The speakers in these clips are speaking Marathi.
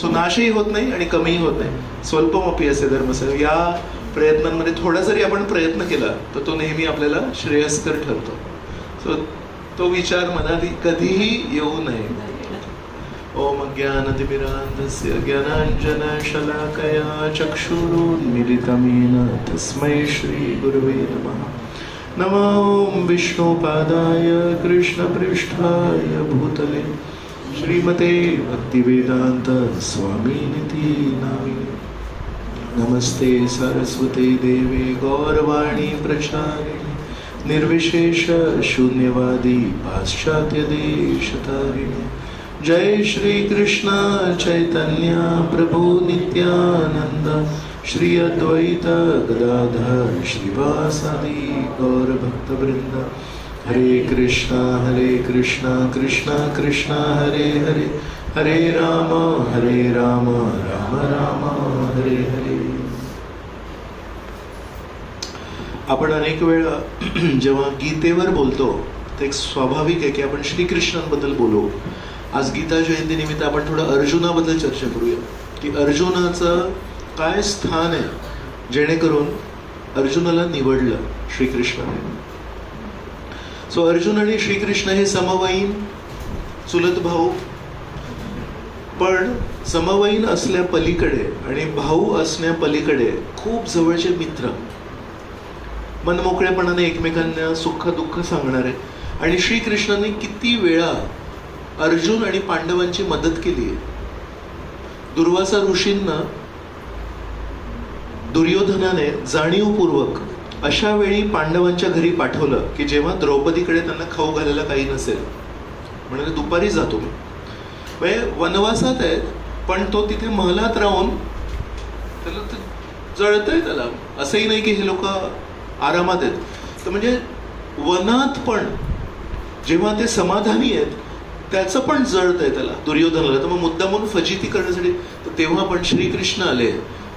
सो नाशही होत नाही आणि कमीही होत नाही. स्वल्पमपी असे धर्मसेव या प्रयत्नांमध्ये थोडा जरी आपण प्रयत्न केला तर तो नेहमी आपल्याला श्रेयस्कर ठरतो. सो तो विचार मनात कधीही येऊ नये. ओम ज्ञानतिमिरान्धस्य ज्ञानाञ्जन शलाकया चक्षुरुन्मिलितमेन तस्मै श्रीगुरुवे नमः. नमो विष्णुपादाय कृष्णपृष्ठाय भूतले. श्रीमते भक्तिवेदान्त स्वामीनिति नामिने नमस्ते सरस्वते देवे गौरवाणी प्रचारिणे निर्विशेष शून्यवादी पाश्चात्य देशतारिणे जय श्री कृष्ण चैतन्य प्रभु नित्यानंद श्री अद्वैत गदाधर श्रीवासादी गौरभक्तवृंद भक्तवृंद हरे कृष्णा हरे कृष्णा कृष्णा कृष्णा हरे हरे हरे राम हरे राम राम राम हरे हरे. आपण अनेक वेळा जेव्हा गीतेवर बोलतो ते एक स्वाभाविक आहे की आपण श्रीकृष्णांबद्दल बोलू. आज गीता जयंती निमित्त आपण थोडं अर्जुनाबद्दल चर्चा करूया. की अर्जुनाचं काय स्थान आहे जेणेकरून अर्जुनाला निवडलं श्रीकृष्णाने. सो अर्जुन आणि श्रीकृष्ण हे समवयीन चुलत भाऊ. पण समवयीन असल्या पलीकडे आणि भाऊ असण्या पलीकडे खूप जवळचे मित्र. मनमोकळेपणाने एकमेकांना सुख दुःख सांगणारे. आणि श्रीकृष्णाने किती वेळा अर्जुन आणि पांडवांची मदत केली. दुर्वासा ऋषींना दुर्योधनाने जाणीवपूर्वक अशा वेळी पांडवांच्या घरी पाठवलं की जेव्हा द्रौपदीकडे त्यांना खाऊ घालायला काही नसेल. म्हणजे दुपारी जातो मी. म्हणजे वनवासात आहेत पण तो तिथे महलात राहून त्याला ते जळतंय त्याला. असंही नाही की हे लोक आरामात आहेत. तर म्हणजे वनात पण जेव्हा ते समाधानी आहेत त्याचं पण जळत आहे त्याला दुर्योधनाला. तर मग मुद्दामून फजिती करण्यासाठी तर तेव्हा पण श्रीकृष्ण आले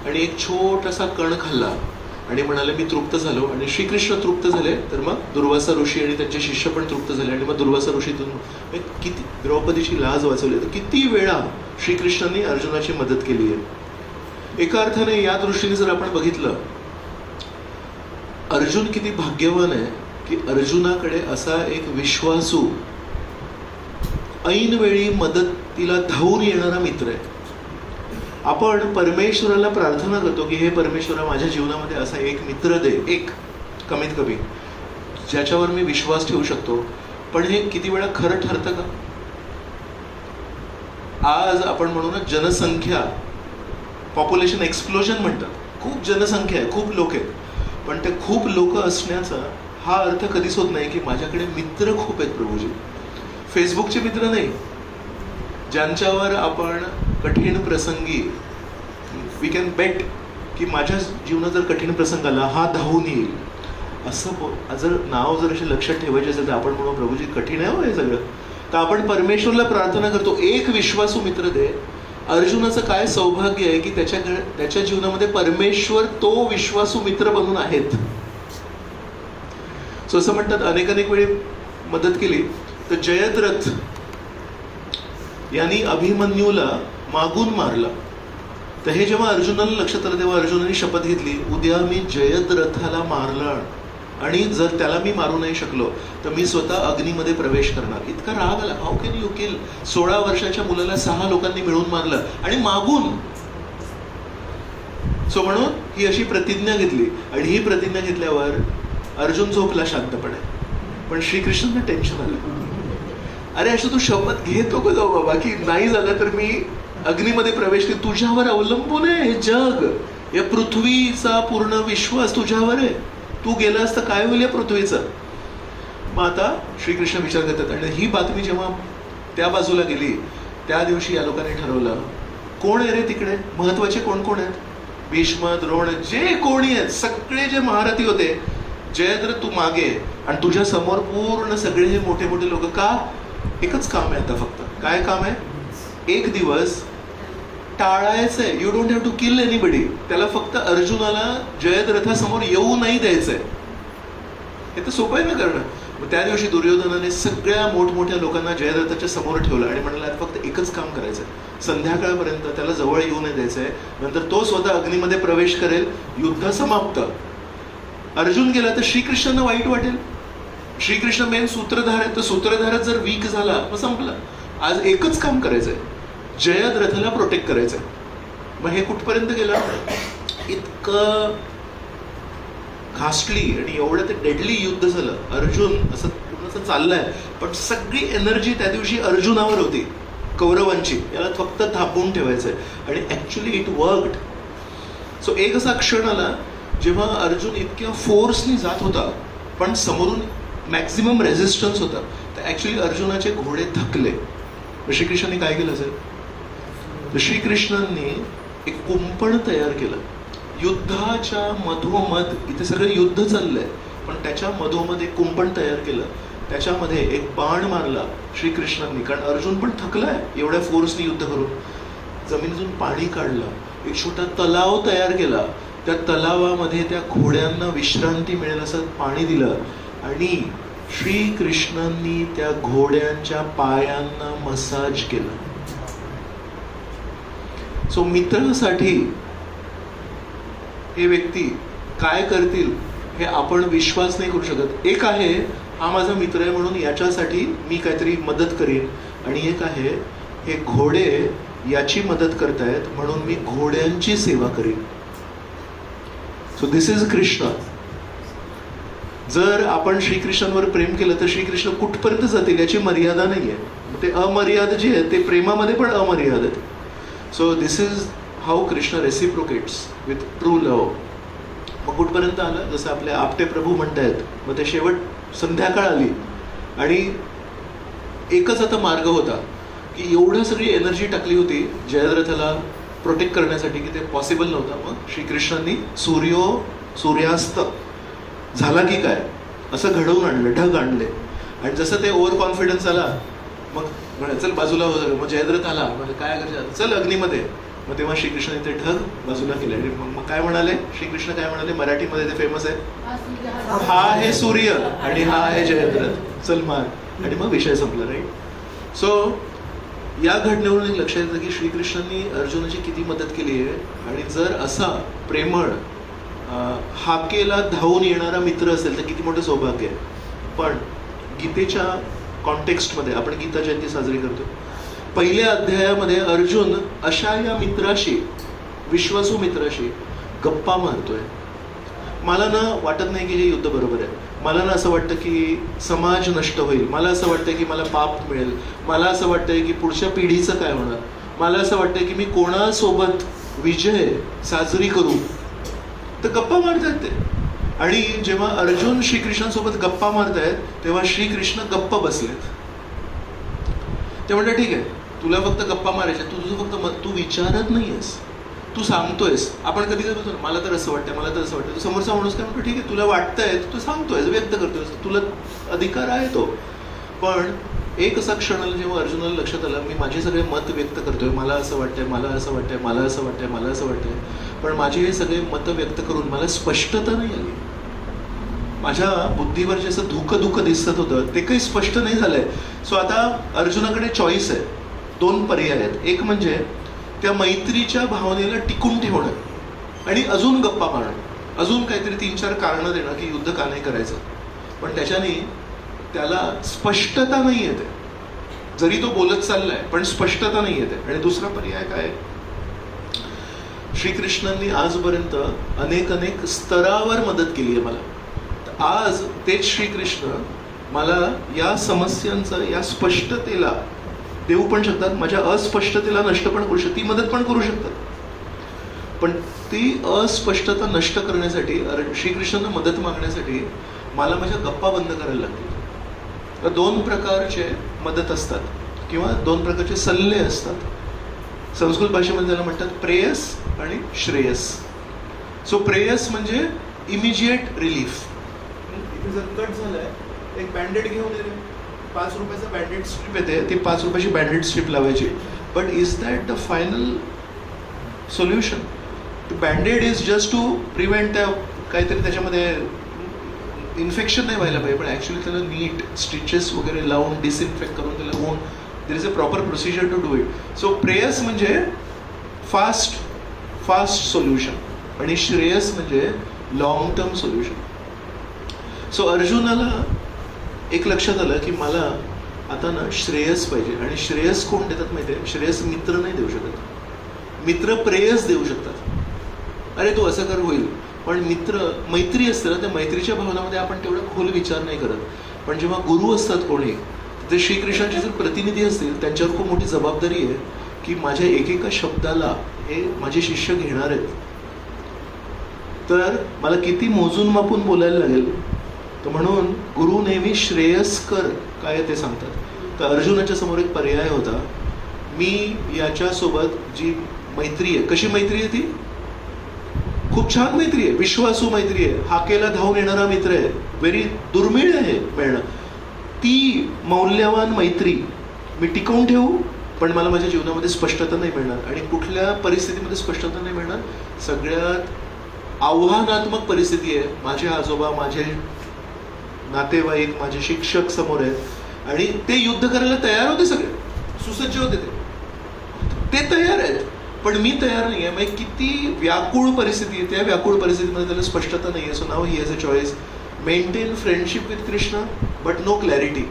आणि एक छोटासा कण खाल्ला. आणि म्हणाले मी तृप्त झालो. आणि श्रीकृष्ण तृप्त झाले तर मग दुर्वासा ऋषी आणि त्यांचे शिष्य पण तृप्त झाले. आणि मग दुर्वासा ऋषीतून किती द्रौपदीची लाज वाचवली. तर किती वेळा श्रीकृष्णांनी अर्जुनाची मदत केली आहे. एका अर्थाने या दृष्टीने जर आपण बघितलं अर्जुन किती भाग्यवान आहे की अर्जुनाकडे असा एक विश्वासू ऐनवेळी मदतीला धावून येणारा मित्र आहे. आपण परमेश्वराला प्रार्थना करतो की हे परमेश्वरा माझ्या जीवनामध्ये असा एक मित्र दे एक कमीत कमी. ज्याच्यावर मी विश्वास ठेवू शकतो. पण हे किती वेळा खरं ठरतं का? आज आपण म्हणू ना जनसंख्या पॉप्युलेशन एक्सप्लोजन म्हणतात. खूप जनसंख्या आहे खूप लोक आहेत. पण ते खूप लोक असण्याचा हा अर्थ कधीच होत नाही की माझ्याकडे मित्र खूप आहेत प्रभूजी. फेसबुकचे मित्र नाही. ज्यांच्यावर आपण कठीण प्रसंगी वी कॅन बेट की माझ्या जीवनात जर कठीण प्रसंग आला हा धावून येईल. असं जर नाव जर असे लक्षात ठेवायचे असेल तर आपण म्हणू प्रभूजी कठीण आहे हो हे सगळं. तर आपण परमेश्वरला प्रार्थना करतो एक विश्वासू मित्र दे. अर्जुनाचं काय सौभाग्य आहे की त्याच्या त्याच्या जीवनामध्ये परमेश्वर तो विश्वासू मित्र बनून आहेत. सो असं म्हणतात अनेक अनेक वेळी मदत केली. तर जयद्रथ यांनी अभिमन्यूला मागून मारलं. तर हे जेव्हा अर्जुनाला लक्षात आलं तेव्हा अर्जुनाने शपथ घेतली उद्या मी जयद्रथाला मारलं आणि जर त्याला मी मारू नाही शकलो तर मी स्वतः अग्नीमध्ये प्रवेश करणार. इतका राग आला. हाऊ कॅन यू किल सोळा वर्षाच्या मुलाला सहा लोकांनी मिळून मारलं आणि मागून. सो म्हणून ही अशी प्रतिज्ञा घेतली. आणि ही प्रतिज्ञा घेतल्यावर अर्जुन झोपला शांतपणे. पण श्रीकृष्णांना टेन्शन आलं. अरे अशी तू शपथ घेतो का जाऊ बाबा? की नाही झालं तर मी अग्नीमध्ये प्रवेश तुझ्यावर अवलंबून आहे हे जग. या पृथ्वीचा पूर्ण विश्वास तुझ्यावर आहे. तू गेलास तर काय होईल या पृथ्वीचं? मग आता श्रीकृष्ण विचार करतात आणि ही बातमी जेव्हा त्या बाजूला गेली त्या दिवशी या लोकांनी ठरवलं कोण आहे रे तिकडे? महत्त्वाचे कोण कोण आहेत? भीष्म द्रोण जे कोणी आहेत सगळे जे महारथी होते जयद्र तू मागे आणि तुझ्या समोर पूर्ण सगळे हे मोठे मोठे लोक का? एकच काम आहे आता फक्त. काय काम आहे? एक दिवस टाळायचंय. You don't have to kill anybody त्याला फक्त अर्जुनाला जयद्रथासमोर येऊ नाही द्यायचंय. हे तर सोपं आहे ना करणं. मग त्या दिवशी दुर्योधनाने सगळ्या मोठमोठ्या लोकांना जयद्रथाच्या समोर ठेवलं आणि म्हणाला आता फक्त एकच काम करायचं आहे संध्याकाळपर्यंत त्याला जवळ येऊ नाही द्यायचं आहे नंतर तो स्वतः अग्नीमध्ये प्रवेश करेल. युद्ध समाप्त. अर्जुन गेला तर श्रीकृष्णांना वाईट वाटेल. श्रीकृष्ण मेन सूत्रधार आहे तर सूत्रधारच जर वीक झाला मग संपला. आज एकच काम करायचंय. जयद्रथाला प्रोटेक्ट करायचंय. मग हे कुठपर्यंत गेलं? इतकं घासली आणि एवढं ते डेडली युद्ध झालं. अर्जुन असं पूर्ण असं चाललंय. पण सगळी एनर्जी त्या दिवशी अर्जुनावर होती. कौरवांची. याला फक्त थांबवून ठेवायचंय. आणि ऍक्च्युली इट वर्कड सो एक असा क्षण आला जेव्हा अर्जुन इतक्या फोर्सनी जात होता पण समोरून मॅक्झिमम रेझिस्टन्स होता. तर ॲक्च्युली अर्जुनाचे घोडे थकले. मग काय केलं असेल? तर श्रीकृष्णांनी एक कुंपण तयार केलं. युद्धाच्या मधोमध इथे सगळं युद्ध चाललंय पण त्याच्या मधोमध एक कुंपण तयार केलं. त्याच्यामध्ये एक बाण मारला श्रीकृष्णांनी कारण अर्जुन पण थकलाय एवढ्या फोर्सनी युद्ध करून. जमिनीतून पाणी काढलं एक छोटा तलाव तयार केला. त्या तलावामध्ये त्या घोड्यांना विश्रांती मिळेल असं पाणी दिलं आणि श्रीकृष्णांनी त्या घोड्यांच्या पायांना मसाज केलं. सो मित्रासाठी हे व्यक्ती काय करतील हे आपण विश्वास नाही करू शकत. एक आहे हा माझा मित्र आहे म्हणून याच्यासाठी मी काहीतरी मदत करीन. आणि एक आहे हे घोडे याची मदत करतायत म्हणून मी घोड्यांची सेवा करीन. सो दिस इज कृष्ण जर आपण श्रीकृष्णांवर प्रेम केलं तर श्रीकृष्ण कुठपर्यंत जातील याची मर्यादा नाही आहे ते अमर्याद जे आहे ते प्रेमामध्ये पण अमर्याद आहेत. So this is how Krishna reciprocates with true love मग कुठपर्यंत आलं? जसं आपले आपटे प्रभू म्हणतायत मग ते शेवट संध्याकाळ आली. आणि एकच आता मार्ग होता की एवढं सगळी एनर्जी टाकली होती जयद्रथाला प्रोटेक्ट करण्यासाठी की ते पॉसिबल नव्हतं. मग श्रीकृष्णांनी सूर्यो सूर्यास्त झाला की काय? असं घडवून आणलं ढग आणले. आणि जसं ते ओव्हर कॉन्फिडन्स आला मग म्हणे चल बाजूला हो मग जयद्रथ आला. म्हणजे काय करायचं चल अग्नीमध्ये. मग तेव्हा श्रीकृष्ण ते ठग बाजूला केले. आणि मग मग काय म्हणाले? श्रीकृष्ण काय म्हणाले? मराठीमध्ये ते फेमस आहे. हा आहे सूर्य आणि हा आहे जयद्रथ. चल मार. आणि मग विषय संपला राईट सो या घटनेवरून एक लक्षात येतं की श्रीकृष्णांनी अर्जुनाची किती मदत केली आहे. आणि जर असा प्रेमळ हाकेला धावून येणारा मित्र असेल तर किती मोठं सौभाग्य आहे. पण गीतेच्या कॉन्टेक्स्टमध्ये आपण गीता जयंती साजरी करतो. पहिल्या अध्यायामध्ये अर्जुन अशा या मित्राशी विश्वासू मित्राशी गप्पा मारतोय. मला ना वाटत नाही की हे युद्ध बरोबर आहे. मला ना असं वाटतं की समाज नष्ट होईल. मला असं वाटतं की मला पाप मिळेल. मला असं वाटतंय की पुढच्या पिढीचं काय होणार? मला असं वाटतंय की मी कोणासोबत विजय साजरी करू? तर गप्पा मारतात ते. आणि जेव्हा अर्जुन श्रीकृष्णांसोबत गप्पा मारत आहेत तेव्हा श्रीकृष्ण गप्प बसलेत. ते म्हणतात ठीक आहे तुला फक्त गप्पा मारायच्या तू तुझं फक्त मत तू विचारत नाहीयेस. तू सांगतोयस. आपण कधी कधी बोलतो मला तर असं वाटतं मला तर असं वाटतं तू समोरचा माणूस काय म्हणतो ठीक आहे तुला वाटतंय तू सांगतोयस व्यक्त करतोयस. तुला अधिकार आहे तो. पण एक असा क्षणाला जेव्हा अर्जुनाला लक्षात आलं मी माझे सगळे मत व्यक्त करतोय. मला असं वाटतंय मला असं वाटतंय मला असं वाटतंय मला असं वाटतंय. पण माझे हे सगळे मतं व्यक्त करून मला स्पष्टता नाही आली. माझ्या बुद्धीवर जे असं धुकं धुकं दिसत होतं ते काही स्पष्ट नाही झालंय. सो आता अर्जुनाकडे चॉईस आहे. दोन पर्याय आहेत. एक म्हणजे त्या मैत्रीच्या भावनेला टिकून ठेवणं आणि अजून गप्पा मारणं. अजून काहीतरी तीन चार कारणं देणं की युद्ध का नाही करायचं. पण त्याच्याने त्याला स्पष्टता नाही येते. जरी तो बोलत चाललाय पण स्पष्टता नाही येते. आणि दुसरा पर्याय काय? श्रीकृष्णांनी आजपर्यंत अनेक अनेक स्तरावर मदत केली आहे मला. आज तेच श्रीकृष्ण मला या समस्यांचं या स्पष्टतेला देऊ पण शकतात माझ्या अस्पष्टतेला नष्ट पण करू शकतात ती मदत पण करू शकतात. पण ती अस्पष्टता नष्ट करण्यासाठी अर- श्रीकृष्णांना मदत मागण्यासाठी मला माझ्या गप्पा बंद करायला लागतील. तर दोन प्रकारचे मदत असतात किंवा दोन प्रकारचे सल्ले असतात. संस्कृत भाषेमध्ये त्याला म्हणतात प्रेयस आणि श्रेयस. सो प्रेयस म्हणजे इमिजिएट रिलीफ जर कट झालाय. एक बँडेड घेऊन ये पाच रुपयाचं बँडेड स्ट्रीप येते ती. पाच रुपयाची बँडेड स्ट्रीप लावायची. But is that the final solution bandaid is just to prevent त्या काहीतरी त्याच्यामध्ये इन्फेक्शन नाही व्हायला पाहिजे. पण ॲक्च्युली त्याला नीट स्टिचेस वगैरे लावून डिसइन्फेक्ट करून त्याला होऊन there is a proper procedure to do it so प्रेयस म्हणजे फास्ट फास्ट सोल्युशन आणि श्रेयस म्हणजे लॉंग टर्म सोल्युशन सो अर्जुनाला एक लक्षात आलं की मला आता ना श्रेयस पाहिजे. आणि श्रेयस कोण देतात माहिती आहे? श्रेयस मित्र नाही देऊ शकत. मित्र प्रेयस देऊ शकतात. अरे तू असं कर होईल. पण मित्र मैत्री असतं ना त्या मैत्रीच्या भावनामध्ये आपण तेवढा खोल विचार नाही करत. पण जेव्हा गुरु असतात कोणी ते श्रीकृष्णाचे जर प्रतिनिधी असतील त्यांच्यावर खूप मोठी जबाबदारी आहे की माझ्या एकेका शब्दाला हे माझे शिष्य घेणार आहेत. तर मला किती मोजून मापून बोलायला लागेल? तर म्हणून गुरु नेहमी श्रेयस्कर काय ते सांगतात. तर अर्जुनाच्या समोर एक पर्याय होता. मी याच्यासोबत जी मैत्री आहे कशी मैत्री आहे ती? खूप छान मैत्री आहे विश्वासू मैत्री आहे. हाकेला धावून येणारा मित्र आहे. व्हेरी दुर्मिळ आहे मिळणं. ती मौल्यवान मैत्री मी टिकवून ठेवू पण मला माझ्या जीवनामध्ये स्पष्टता नाही मिळणार. आणि कुठल्या परिस्थितीमध्ये स्पष्टता नाही मिळणार? सगळ्यात आव्हानात्मक परिस्थिती आहे. माझे आजोबा माझे नातेवाईक माझे शिक्षक समोर आहेत. आणि ते युद्ध करायला तयार होते सगळे. सुसज्ज होते ते. ते तयार आहेत. पण मी तयार नाही आहे म्हणजे किती व्याकुळ परिस्थिती आहे. त्या व्याकुळ परिस्थितीमध्ये त्याला स्पष्टता नाही आहे so now he has a choice maintain friendship with Krishna but no clarity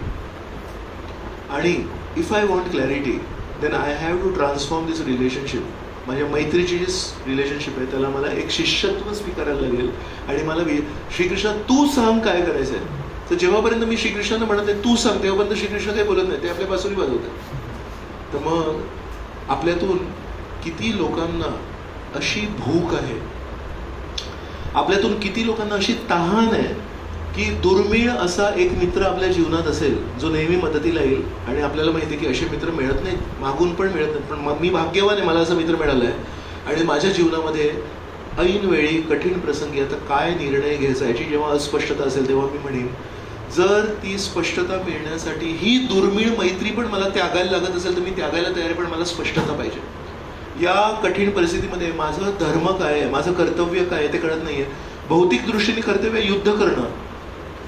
आणि if I want clarity then I have to transform this relationship माझ्या मैत्रीची जी रिलेशनशिप आहे त्याला मला एक शिष्यत्व स्वीकारायला लागेल. आणि मला श्रीकृष्ण तू सांग काय करायचं आहे तर जेव्हापर्यंत मी श्रीकृष्णानं म्हणत आहे तू सांग तेव्हापर्यंत श्रीकृष्ण काही बोलत नाही. ते आपल्या बासुरी वाजवतात तर मग आपल्यातून किती लोकांना अशी भूक आहे आपल्यातून किती लोकांना अशी तहान आहे की दुर्मिळ असा एक मित्र आपल्या जीवनात असेल जो नेहमी मदतीला येईल आणि आपल्याला माहिती आहे की असे मित्र मिळत नाहीत मागून पण मिळत नाहीत. पण मग मी भाग्यवान आहे मला असा मित्र मिळाला आहे. आणि माझ्या जीवनामध्ये ऐनवेळी कठीण प्रसंगी आता काय निर्णय घ्यायचा याची जेव्हा अस्पष्टता असेल तेव्हा मी म्हणेन जर ती स्पष्टता मिळण्यासाठी ही दुर्मिळ मैत्री पण मला त्यागायला लागत असेल तर मी त्यागायला तयार पण मला स्पष्टता पाहिजे. या कठीण परिस्थितीमध्ये माझं धर्म काय आहे? माझं कर्तव्य काय आहे ते कळत नाहीये. भौतिक दृष्टीने कर्तव्य युद्ध करणं.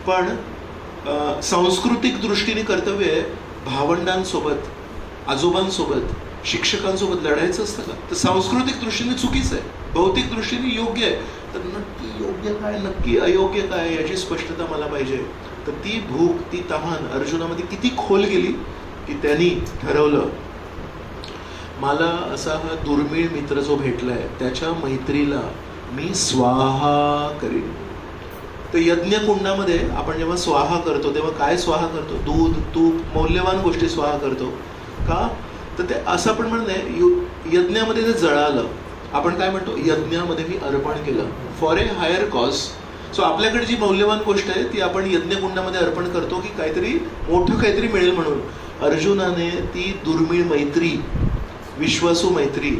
पण सांस्कृतिक दृष्टीने कर्तव्य आहे भावंडांसोबत आजोबांसोबत शिक्षकांसोबत लढायचं असतं का? तर सांस्कृतिक दृष्टीने चुकीचं आहे. भौतिक दृष्टीने योग्य आहे. तर नक्की योग्य काय नक्की अयोग्य काय याची स्पष्टता मला पाहिजे. तर ती भूक ती तहान अर्जुनामध्ये किती खोल गेली की त्यांनी ठरवलं. मला असा हा दुर्मिळ मित्र जो भेटलाय त्याच्या मैत्रीला मी स्वाहा करीन. तर यज्ञ कुंडामध्ये आपण जेव्हा स्वाहा करतो तेव्हा काय स्वाहा करतो? दूध तूप मौल्यवान गोष्टी स्वाहा करतो. का? तर ते असं आपण म्हणणं यु- यज्ञामध्ये ते जळालं आपण काय म्हणतो? यज्ञामध्ये मी अर्पण केलं. For a higher cause so आपल्याकडे जी मौल्यवान गोष्ट आहे ती आपण यज्ञकुंडामध्ये अर्पण करतो की काहीतरी मोठं काहीतरी मिळेल म्हणून. अर्जुनाने ती दुर्मिळ मैत्री विश्वासू मैत्री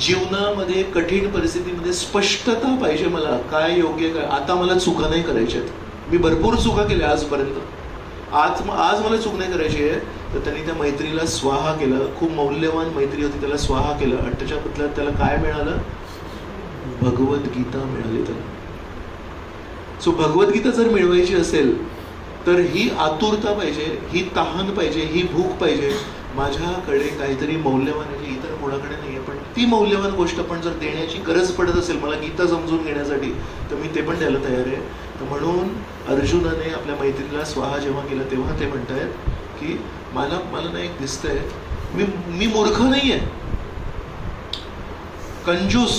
जीवनामध्ये कठीण परिस्थितीमध्ये स्पष्टता पाहिजे मला. काय योग्य काय? आता मला चुका नाही करायच्यात मी भरपूर चुका केल्या आजपर्यंत. आज आज मला चूक नाही करायची आहे. तर त्यांनी त्या मैत्रीला स्वाहा केलं. खूप मौल्यवान मैत्री होती त्याला स्वाहा केलं. आणि त्याच्या बदल्यात त्याला काय मिळालं? भगवद्गीता मिळाली त्याला. सो भगवद्गीता जर मिळवायची असेल तर ही आतुरता पाहिजे ही तहान पाहिजे ही भूक पाहिजे. माझ्याकडे काहीतरी मौल्यवान आहे इतर कोणाकडे नाही आहे पण ती मौल्यवान गोष्ट पण जर देण्याची गरज पडत असेल मला गीता समजून घेण्यासाठी तर मी ते पण द्यायला तयार आहे. तर म्हणून अर्जुनाने आपल्या मैत्रीला स्वाहा जेव्हा केला तेव्हा ते म्हणतायत की मला मला ना एक दिसतंय मी मी मूर्ख नाही आहे कंजूस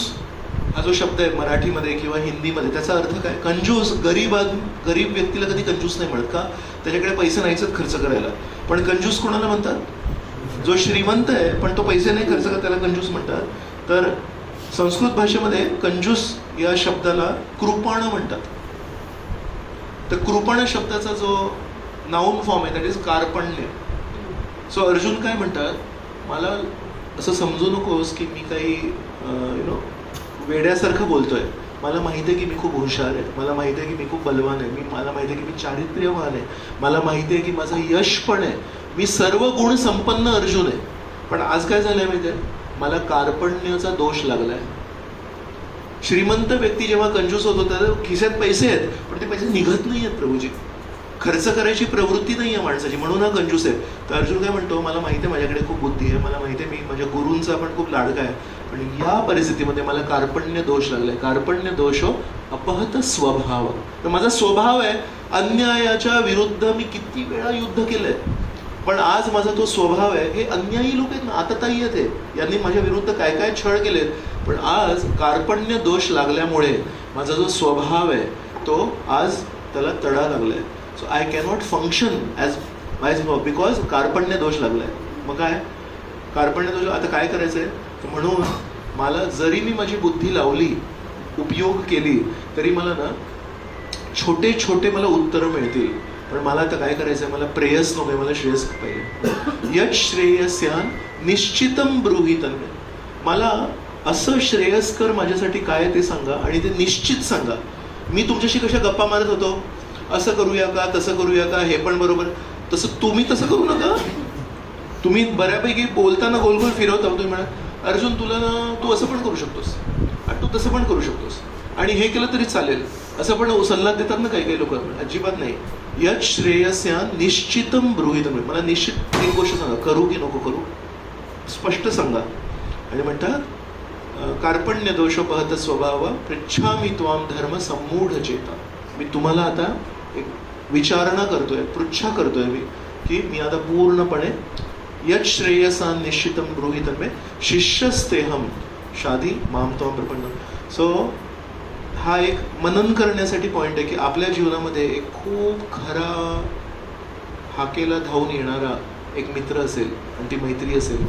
हा जो शब्द आहे मराठीमध्ये किंवा हिंदीमध्ये त्याचा अर्थ काय? कंजूस गरीब गरीब व्यक्तीला कधी कंजूस नाही म्हणत का? त्याच्याकडे पैसे नाहीच खर्च करायला. पण कंजूस कोणाला म्हणतात? जो श्रीमंत आहे पण तो पैसे नाही खर्च करत त्याला कंजूस म्हणतात. तर संस्कृत भाषेमध्ये कंजूस या शब्दाला कृपण म्हणतात. तर कृपण शब्दाचा जो नाऊन फॉर्म आहे दॅट इज कार्पण्य. सो अर्जुन काय म्हणतात? मला असं समजू नकोस की मी काही यु नो वेड्यासारखं बोलतोय. मला माहिती आहे की मी खूप हुशार आहे. मला माहिती आहे की मी खूप बलवान आहे. मी मला माहिती आहे की मी चारित्र्यवान आहे. मला माहिती आहे की माझं यश पण आहे. मी सर्व गुण संपन्न अर्जुन आहे. पण आज काय झालंय माहिती आहे? मला कार्पण्याचा दोष लागलाय. श्रीमंत व्यक्ती जेव्हा कंजूस होत होता खिशात पैसे आहेत पण ते पैसे निघत नाही आहेत प्रभूजी. खर्च करायची प्रवृत्ती नाही आहे माणसाची. म्हणून हा कंजूस आहे. तर अर्जुन काय म्हणतो? मला माहिती आहे माझ्याकडे खूप बुद्धी आहे. मला माहिती आहे मी माझ्या गुरूंचा पण खूप लाडका आहे. आणि या परिस्थितीमध्ये मला कार्पण्य दोष लागलाय. कार्पण्य दोष हो अपहत स्वभाव. तर माझा स्वभाव आहे अन्यायाच्या विरुद्ध मी किती वेळा युद्ध केलंय. पण आज माझा तो स्वभाव आहे हे अन्यायी लोक आहेत ना आता ताई आहेत यांनी माझ्या विरुद्ध काय काय छळ केलेत. पण आज कार्पण्य दोष लागल्यामुळे माझा जो स्वभाव आहे तो आज त्याला तडा लागलाय. So I cannot function as my because कार्पण्य दोष लागलाय. मग काय? कार्पण्य दोष आता काय करायचं आहे म्हणून मला जरी मी माझी बुद्धी लावली उपयोग केली तरी मला ना छोटे छोटे मला उत्तरं मिळतील. पण मला आता काय करायचंय? मला प्रेयस नको मला श्रेयस पाहिजे? यश श्रेयस्यान निश्चितम ब्रुहितन मला असं श्रेयस्कर माझ्यासाठी काय ते सांगा आणि ते निश्चित सांगा. मी तुमच्याशी कशा गप्पा मारत होतो? असं करूया का? तसं करूया का? हे पण बरोबर. तसं तुम्ही तसं करू नका. तुम्ही बऱ्यापैकी बोलताना गोल गोल फिरवता हो तुम्ही म्हणा. अर्जुन तुला ना तू असं पण करू शकतोस. आणि तू तसं पण करू शकतोस. आणि हे केलं तरी चालेल. असं पण सल्ला देतात ना काही काही लोक. अजिबात नाही. यत श्रेयस्या निश्चितम ब्रुहितम मला निश्चित एक गोष्ट सांगा. करू की नको करू? स्पष्ट सांगा. आणि म्हणतात कार्पण्य दोष पहत स्वभाव पृच्छामी त्वाम धर्म समूढ चेता. मी तुम्हाला आता एक विचारणा करतोय पृच्छा करतोय मी की मी आता पूर्णपणे यच श्रेयसान निश्चितम गृहितम मे शिष्यस्तेहम शादी माम प्रपन्न। सो हा एक मनन करण्यासाठी पॉईंट आहे की आपल्या जीवनामध्ये एक खूप खरा हाकेला धावून येणारा एक मित्र असेल आणि ती मैत्री असेल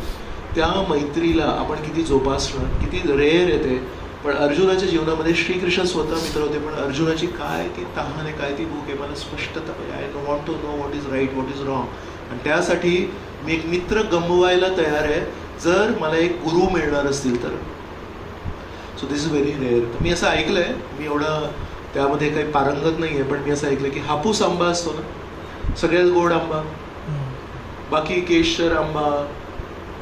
त्या मैत्रीला आपण किती जोपासणं किती रेअर येते पण अर्जुनाच्या जीवनामध्ये श्रीकृष्ण स्वतः मित्र होते पण अर्जुनाची काय ती तहान आहे काय ती भूक आहे मला स्पष्टता पाहिजे I no want to know what is right what is wrong आणि त्यासाठी मी एक मित्र गमवायला तयार आहे. जर मला एक गुरु मिळणार असतील तर. So this is very rare तर मी असं ऐकलं आहे मी एवढं त्यामध्ये काही पारंगत नाही आहे पण मी असं ऐकलं की हापूस आंबा असतो ना? सगळ्यात गोड आंबा. बाकी केशर आंबा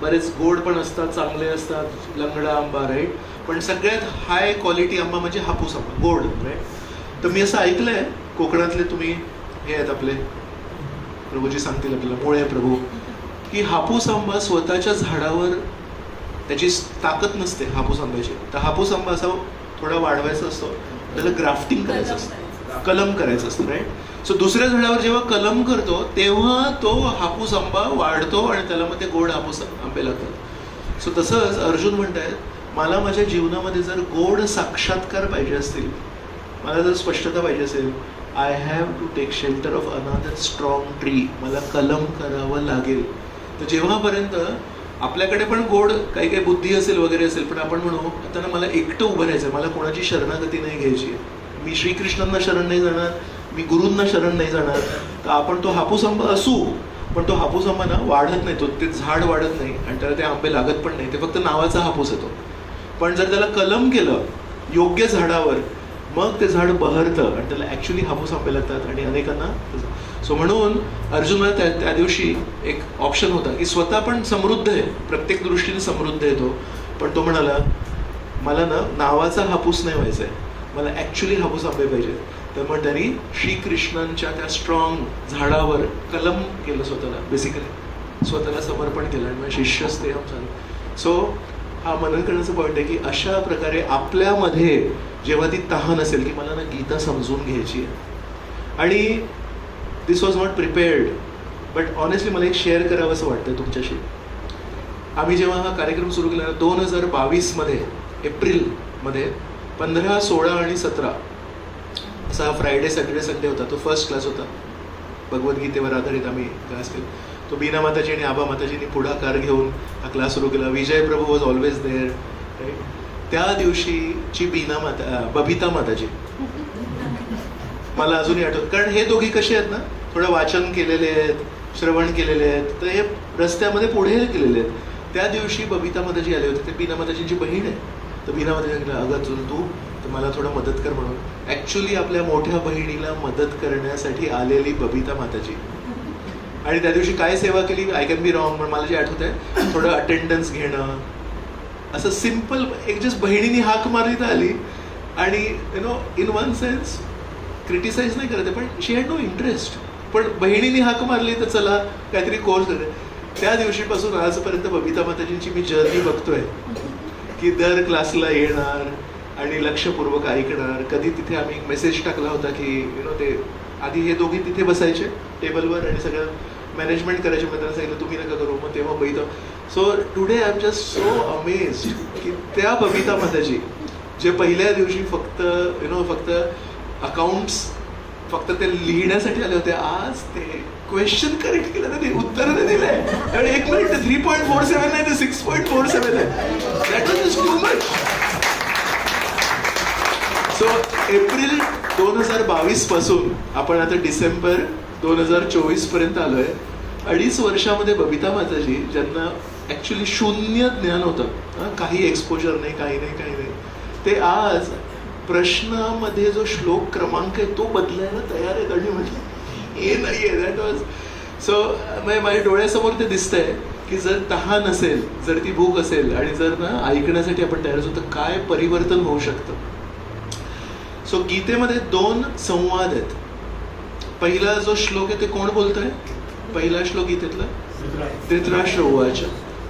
बरेच गोड पण असतात चांगले असतात लंगडा आंबा राईट पण सगळ्यात हाय क्वालिटी आंबा म्हणजे हापूस आंबा गोड राईट तर मी असं ऐकलं आहे कोकणातले तुम्ही हे आहेत आपले प्रभूजी सांगतील आपल्याला मुळे प्रभू. की हापूस आंबा स्वतःच्या झाडावर त्याची ताकद नसते हापूस आंब्याची. तर हापूस आंबा असा थोडा वाढवायचा असतो. त्याला ग्राफ्टिंग करायचं असतं. कलम करायचं असतं राईट सो दुसऱ्या झाडावर जेव्हा कलम करतो तेव्हा तो हापूस आंबा वाढतो आणि त्याला मग ते गोड हापूस आंबे लागतात. सो तसंच अर्जुन म्हणतायत मला माझ्या जीवनामध्ये जर गोड साक्षात्कार पाहिजे असतील मला जर स्पष्टता पाहिजे असेल I have to take shelter of another strong tree मला कलम करावं लागेल. तर जेव्हापर्यंत आपल्याकडे पण गोड काही काही बुद्धी असेल वगैरे असेल पण आपण म्हणू आता ना मला एकटं उभं राहायचं मला कोणाची शरणागती नाही घ्यायची. मी श्रीकृष्णांना शरण नाही जाणार मी गुरूंना शरण नाही जाणार. तर आपण तो हापूस आंबा असू पण तो हापूस आंबा ना वाढत नाही तो ते झाड वाढत नाही आणि त्याला ते आंबे लागत पण नाही ते फक्त नावाचा हापूस येतो. पण जर त्याला कलम केलं योग्य झाडावर मग ते झाड बहरतं आणि त्याला ॲक्च्युली हापूस आंबे लागतात आणि अनेकांना सो म्हणून अर्जुनला त्या त्या दिवशी एक ऑप्शन होता की स्वतः पण समृद्ध आहे. प्रत्येक दृष्टीने समृद्ध आहे तो. पण तो म्हणाला मला ना नावाचा हापूस नाही व्हायचा आहे मला ॲक्च्युली हापूस आंबे पाहिजे. तर मग त्यांनी श्रीकृष्णांच्या त्या स्ट्रॉंग झाडावर कलम केलं स्वतःला बेसिकली स्वतःला समर्पण केलं आणि मग शिष्यच ते झालं. सो हा मनन करण्याचा पॉईंट आहे की अशा प्रकारे आपल्यामध्ये जेव्हा ती तहान असेल की मला ना गीता समजून घ्यायची आहे. आणि this was not prepared but honestly मला एक शेअर करावं असं वाटतं तुमच्याशी. आम्ही जेव्हा हा कार्यक्रम सुरू केला दोन हजार बावीसमध्ये एप्रिलमध्ये पंधरा सोळा आणि सतरा असा फ्रायडे सॅटर्डे संडे होता. तो फर्स्ट क्लास होता. भगवद्गीतेवर आधारित आम्ही क्लास केला. तो बीना माताजी आणि आबा माताजींनी पुढाकार घेऊन हा क्लास सुरू केला. Vijay Prabhu was always there त्या दिवशीची बीना माता बबिता माताजी. मला अजूनही आठवत. कारण हे दोघी कसे आहेत ना? थोडं वाचन केलेले आहेत श्रवण केलेले आहेत तर हे रस्त्यामध्ये पुढे केलेले आहेत. त्या दिवशी बबिता माताजी आले होते. ते बीना मदाजींची बहीण आहे. तर बीना माताजी अगं तुझं तू तर मला थोडं मदत कर म्हणून. ॲक्च्युली आपल्या मोठ्या बहिणीला मदत करण्यासाठी आलेली बबिता माताजी. आणि त्या दिवशी काय सेवा केली? आय कॅन बी रॉंग पण मला जे आठवत आहे थोडं अटेंडन्स घेणं. असं सिंपल एक जस्ट बहिणीने हाक मारली तर आली. आणि you know in one sense criticize नाही करत आहे, पण शी हॅड नो इंटरेस्ट पण बहिणीने हाक मारली तर चला काहीतरी कोर्स करते त्या दिवशीपासून आजपर्यंत बबिता माताजींची मी जर्नी बघतोय. की दर क्लासला येणार आणि लक्षपूर्वक ऐकणार. कधी तिथे आम्ही मेसेज टाकला होता की यु नो ते आधी हे दोघी तिथे बसायचे टेबलवर आणि सगळं मॅनेजमेंट करायचे. मग त्यांना सांगितलं तुम्ही नका करू. मग तेव्हा Babita so today I am just so amaze की त्या बबिता माताजी जे पहिल्या दिवशी फक्त यु नो फक्त अकाउंट्स फक्त ते लिहिण्यासाठी आले होते. आज ते क्वेश्चन करेक्ट केलं त्याने उत्तर दिलंय. आणि एक minute three point four seven नाही ते सिक्स पॉईंट फोर सेव्हन आहे. That was too much so April दोन हजार बावीसपासून आपण आता डिसेंबर दोन हजार चोवीसपर्यंत आलोय. अडीच वर्षामध्ये बबिता माताजी ज्यांना ऍक्च्युली शून्य ज्ञान होतं काही एक्सपोजर नाही काही नाही काही नाही. ते आज प्रश्नामध्ये जो श्लोक क्रमांक आहे तो बदलायला तयार आहेत आणि म्हणजे हे नाहीये दॅट वॉज सो माझ्या डोळ्यासमोर ते दिसतंय की जर तहान असेल जर ती भूक असेल आणि जर ना ऐकण्यासाठी आपण तयार असू तर काय परिवर्तन होऊ शकतं? सो गीतेमध्ये दोन संवाद आहेत. पहिला जो श्लोक आहे ते कोण बोलतोय? पहिला श्लोक गीतेतला? धृतराष्ट्र. उवाच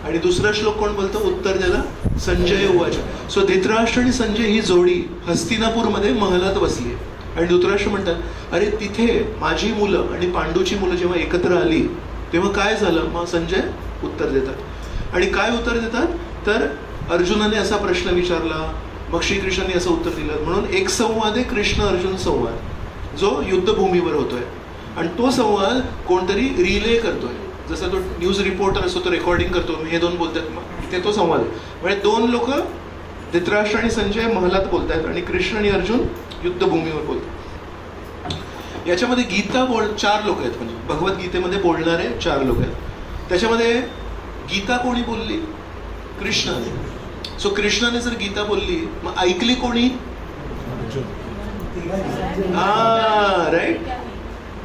आणि दुसरा श्लोक कोण बोलतो? उत्तर द्यायला संजय उवाच. सो धृतराष्ट्र आणि संजय ही जोडी. हस्तिनापूरमध्ये महलात बसली आणि धृतराष्ट्र म्हणतात अरे तिथे माझी मुलं आणि पांडूची मुलं जेव्हा एकत्र आली तेव्हा काय झालं? मग संजय उत्तर देतात. आणि काय उत्तर देतात? तर अर्जुनाने असा प्रश्न विचारला. मग श्रीकृष्णाने असं उत्तर दिलं. म्हणून एक संवाद आहे कृष्ण अर्जुन संवाद. जो युद्धभूमीवर होतोय. आणि तो संवाद कोणतरी रिले करतोय. जसा तो न्यूज रिपोर्टर असतो तो रेकॉर्डिंग करतो हे दोन बोलतात. मग इथे तो संवाद म्हणजे दोन लोक धृतराष्ट्र आणि संजय महलात बोलतात आणि कृष्ण आणि अर्जुन युद्धभूमीवर बोलतात. याच्यामध्ये गीता बोल चार लोक आहेत. म्हणजे भगवद्गीतेमध्ये बोलणारे चार लोक आहेत. त्याच्यामध्ये गीता कोणी बोलली? कृष्णाने. सो कृष्णाने जर गीता बोलली मग ऐकली कोणी? हा राईट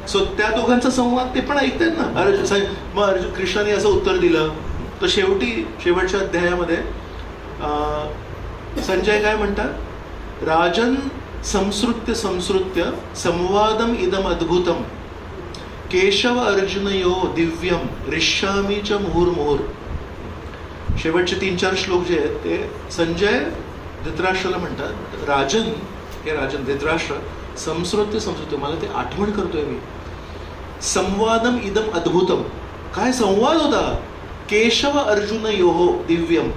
सो त्या दोघांचा संवाद ते पण ऐकतात ना. अर्जुन स- मग अर्जुन कृष्णाने असं उत्तर दिलं. तर शेवटी शेवटच्या अध्यायामध्ये अं, संजय काय म्हणतात? राजन संसृत्य संसृत्य संवादम इदम अद्भुतम. केशव अर्जुनयो दिव्यम रिश्यामी च मुहुर्मुहुर. शेवटचे तीन चार श्लोक जे आहेत ते संजय धृतराष्ट्राला म्हणतात. राजन हे राजन धृतराष्ट्र संस्कृत्य संस्कृत्य मला ते आठवण करतोय मी. संवादम इदम अद्भुतम। काय संवाद होता? केशव अर्जुन योहो दिव्यम।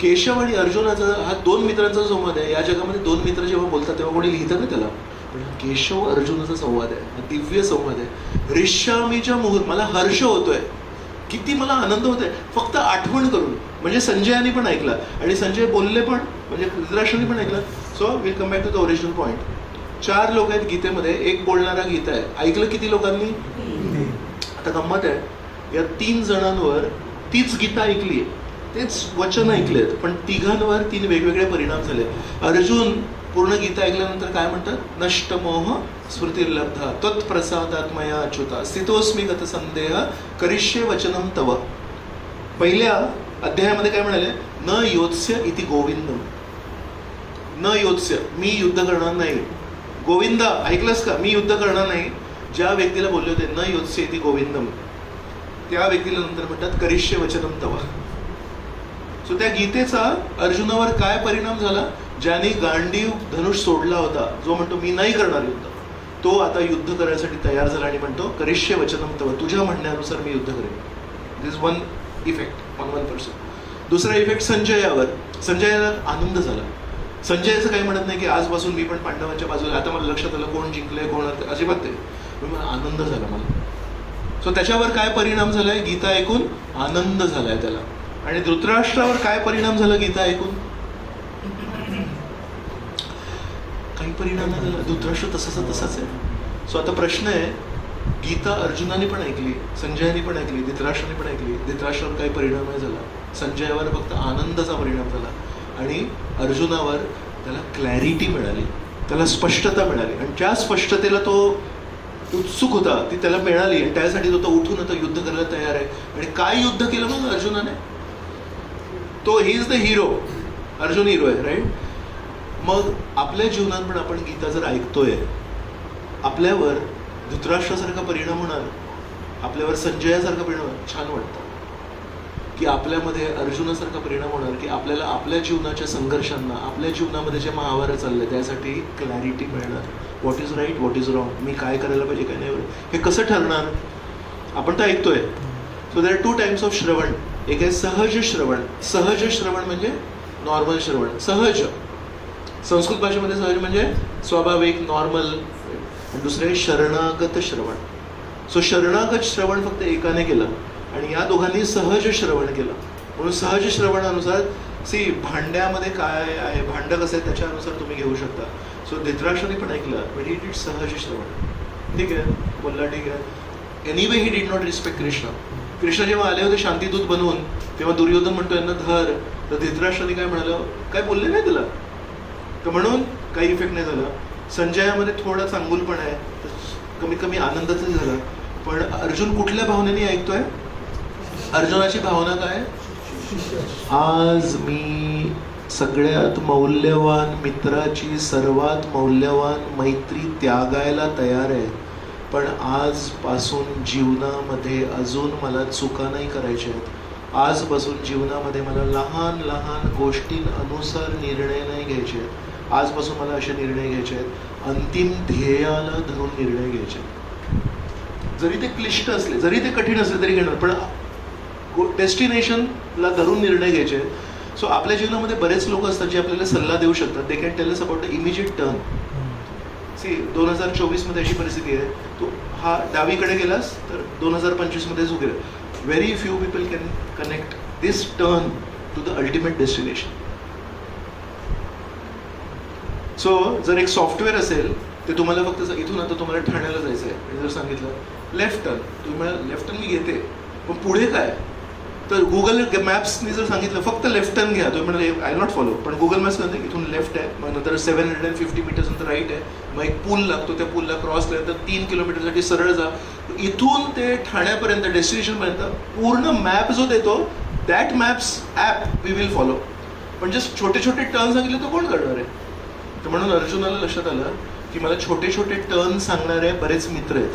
केशव आणि अर्जुनाचा हा दोन मित्रांचा संवाद आहे. या जगामध्ये दोन मित्र जेव्हा बोलतात तेव्हा कोणी लिहितं ना त्याला? पण केशव अर्जुनाचा संवाद आहे. हा दिव्य संवाद आहे. रिश्यामीच्या मुहूर्त मला हर्ष होतोय. किती मला आनंद होतोय. फक्त आठवण करून. म्हणजे संजयाने पण ऐकला. आणि संजय बोलले पण म्हणजे धृतराष्ट्राने पण ऐकलं. So will come back to the original point चार लोक आहेत गीतेमध्ये एक बोलणारा गीता आहे. ऐकलं किती लोकांनी? आता गंमत आहे. या तीन जणांवर तीच गीता ऐकली तेच वचन ऐकलेत पण तिघांवर तीन वेगवेगळे परिणाम झाले अर्जुन पूर्ण गीता ऐकल्यानंतर काय म्हणतात? नष्ट मोह स्मृतिर्लब्धा. तत्प्रसादात मया अच्युता स्थितोस्मी गत संदेह करिष्ये वचनम तव. पहिल्या अध्यायामध्ये काय म्हणाले? न योत्स्य इति गोविंदम. न योत्स्य. मी युद्ध करणार नाही. गोविंदा ऐकलंस का? मी युद्ध करणार नाही. ज्या व्यक्तीला बोलले होते न योत्स्य ती गोविंदम त्या व्यक्तीला नंतर म्हणतात करिष्य वचनम तवा. सो त्या गीतेचा अर्जुनावर काय परिणाम झाला? ज्याने गांडीव धनुष सोडला होता जो म्हणतो मी नाही करणार युद्ध. तो आता युद्ध करण्यासाठी तयार झाला आणि म्हणतो करिष्य वचनम तव. तुझ्या म्हणण्यानुसार मी युद्ध करेन. This one effect on one person दुसरा इफेक्ट संजयावर संजयाला आनंद झाला. संजय असं काही म्हणत नाही की आजपासून मी पण पांडवांच्या बाजूला आता मला लक्षात आलं कोण जिंकलंय कोण अजिबात नाही मला आनंद झाला मला. सो त्याच्यावर काय परिणाम झालाय? गीता ऐकून आनंद झालाय त्याला. आणि धृतराष्ट्रावर काय परिणाम झाला गीता ऐकून? काही परिणाम नाही झाला. धृतराष्ट्र तसाचा तसाच आहे. सो आता प्रश्न आहे गीता अर्जुनाने पण ऐकली संजयाने पण ऐकली धृतराष्ट्राने पण ऐकली. धृतराष्ट्रावर काही परिणाम नाही झाला. संजयावर फक्त आनंदाचा परिणाम झाला. आणि अर्जुनावर त्याला क्लॅरिटी मिळाली. त्याला स्पष्टता मिळाली. आणि ज्या स्पष्टतेला तो उत्सुक होता ती त्याला मिळाली. आणि त्यासाठी तो तो उठून आता युद्ध करायला तयार आहे. आणि काय युद्ध केलं मग अर्जुनाने? तो he is the hero Arjun hero आहे राईट मग आपल्या जीवनात पण आपण गीता जर ऐकतोय आपल्यावर धृतराष्ट्रासारखा परिणाम होणार. आपल्यावर संजयासारखा परिणाम छान वाटतं. की आपल्यामध्ये अर्जुनासारखा परिणाम होणार की आपल्याला आपल्या जीवनाच्या संघर्षांना आपल्या जीवनामध्ये जे महाभारत चाललं त्यासाठी क्लॅरिटी मिळणार. What is right what is wrong मी काय करायला पाहिजे काय नाही हे कसं ठरणार? आपण तर ऐकतोय. So there are two times of श्रवण. एक आहे सहज श्रवण. सहज श्रवण म्हणजे नॉर्मल श्रवण. सहज. संस्कृत भाषेमध्ये सहज म्हणजे स्वाभाविक नॉर्मल आणि दुसरे आहे शरणागत श्रवण. सो शरणागत श्रवण फक्त एकाने केलं. आणि या दोघांनी सहज श्रवण केलं. म्हणून सहज श्रवणानुसार सी भांड्यामध्ये काय आहे भांड कसं आहे त्याच्यानुसार तुम्ही घेऊ शकता. सो धृतराष्ट्राने पण ऐकलं बट ही डीड सहज श्रवण. ठीक आहे? बोलला ठीक आहे. Anyway he did not respect Krishna Krishna जेव्हा आले होते शांतीदूत बनवून तेव्हा दुर्योधन म्हणतो यांना धर. तर धृतराष्ट्राने काय म्हणालं काय बोलले नाही तुला? तर म्हणून काही इफेक्ट नाही झाला. संजयामध्ये थोडा चांगूल पण आहे कमी कमीत कमी आनंदाचं झालं. पण अर्जुन कुठल्या भावनेने ऐकतोय? अर्जुनाची भावना काय? आज मी सगळ्यात मौल्यवान मित्राची सर्वात मौल्यवान मैत्री त्यागायला तयार आहे. पण आजपासून जीवनामध्ये अजून मला चुका नाही करायच्या आहेत. आजपासून जीवनामध्ये मला लहान लहान गोष्टींनुसार निर्णय नाही घ्यायचे आहेत. आजपासून मला असे निर्णय घ्यायचे आहेत. अंतिम ध्येयाला धरून निर्णय घ्यायचे आहेत. जरी ते क्लिष्ट असले जरी ते कठीण असले तरी घेणार पण डेस्टिनेशनला धरून निर्णय घ्यायचे. आहेत सो आपल्या जीवनामध्ये बरेच लोक असतात जे आपल्याला सल्ला देऊ शकतात. They can tell us about the immediate turn see दोन हजार चोवीसमध्ये अशी परिस्थिती आहे. तू हा डावीकडे गेलास तर दोन हजार पंचवीसमध्ये जो गेला. Very few people can connect this turn to the ultimate destination so जर एक सॉफ्टवेअर असेल ते तुम्हाला फक्त इथून आता तुम्हाला ठाण्याला जायचं आहे आणि जर सांगितलं लेफ्ट टर्न तुम्ही लेफ्ट टर्न मी घेते. पण पुढे काय? तर गुगल मॅप्सनी जर सांगितलं फक्त लेफ्ट टर्न घ्या. तुम्ही म्हणाले आय नॉट फॉलो पण गुगल मॅप्स म्हणते इथून लेफ्ट आहे. मग नंतर seven hundred and fifty metres नंतर राईट आहे. मग एक पूल लागतो. त्या पूलला क्रॉस तर तीन किलोमीटरसाठी सरळ जा. इथून ते ठाण्यापर्यंत डेस्टिनेशनपर्यंत पूर्ण मॅप जो देतो that maps app we will follow पण जस्ट छोटे छोटे टर्न सांगितले तर कोण करणार आहे? तर म्हणून अर्जुनाला लक्षात आलं की मला छोटे छोटे टर्न सांगणारे बरेच मित्र आहेत.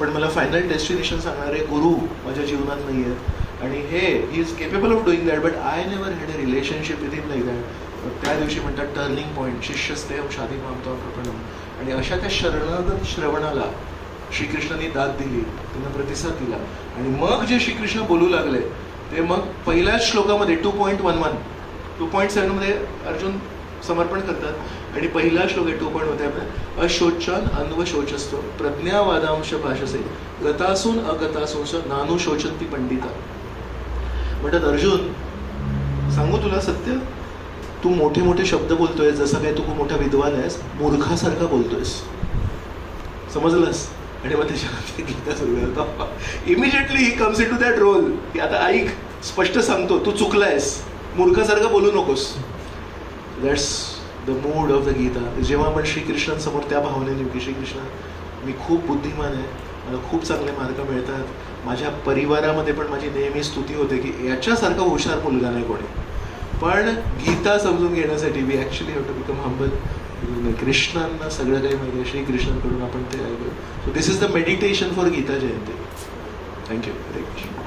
पण मला फायनल डेस्टिनेशन सांगणारे गुरु माझ्या जीवनात नाही आहेत आणि हे he is capable of doing that but I never had a relationship with him like that त्या दिवशी म्हणतात टर्निंग पॉईंट शिष्यस्तेम शादी मामतो प्रपणम आणि अशा त्या शरणागत श्रवणाला श्रीकृष्णाने दाद दिली त्यांना प्रतिसाद दिला. आणि मग जे श्रीकृष्ण बोलू लागले ते मग पहिल्याच श्लोकामध्ये two point one one two point सेवनमध्ये Arjun समर्पण करतात. आणि पहिला श्लोक आहे टू पॉईंट होते अशोचन अन्व शोचस्तो प्रज्ञावादांश भाषसे गतासून अगतासून नानू शोचंती पंडिता. म्हणतात अर्जुन सांगू तुला सत्य? तू मोठे मोठे शब्द बोलतोय जसं काय तू खूप मोठा विद्वान आहेस मूर्खासारखा बोलतोयस. समजलंस? आणि मग त्याच्यामध्ये गीता सुरू करतो immediately he comes into that role की आता ऐक स्पष्ट सांगतो. तू चुकलायस. मूर्खासारखं बोलू नकोस. That's the mood of the Gita. जेव्हा आपण श्रीकृष्णांसमोर त्या भावनेने की श्रीकृष्ण मी खूप बुद्धिमान आहे. मला खूप चांगले मार्क मिळतात. माझ्या परिवारामध्ये पण माझी नेहमी स्तुती होते की याच्यासारखा हुशार मुलगा नाही कोणी. पण गीता समजून घेण्यासाठी we actually have to become humble कृष्णांना सगळं काही माहिती आहे. श्रीकृष्णांकडून आपण ते ऐकू so this is the meditation for Gita Jayanti. Thank you Hare Krishna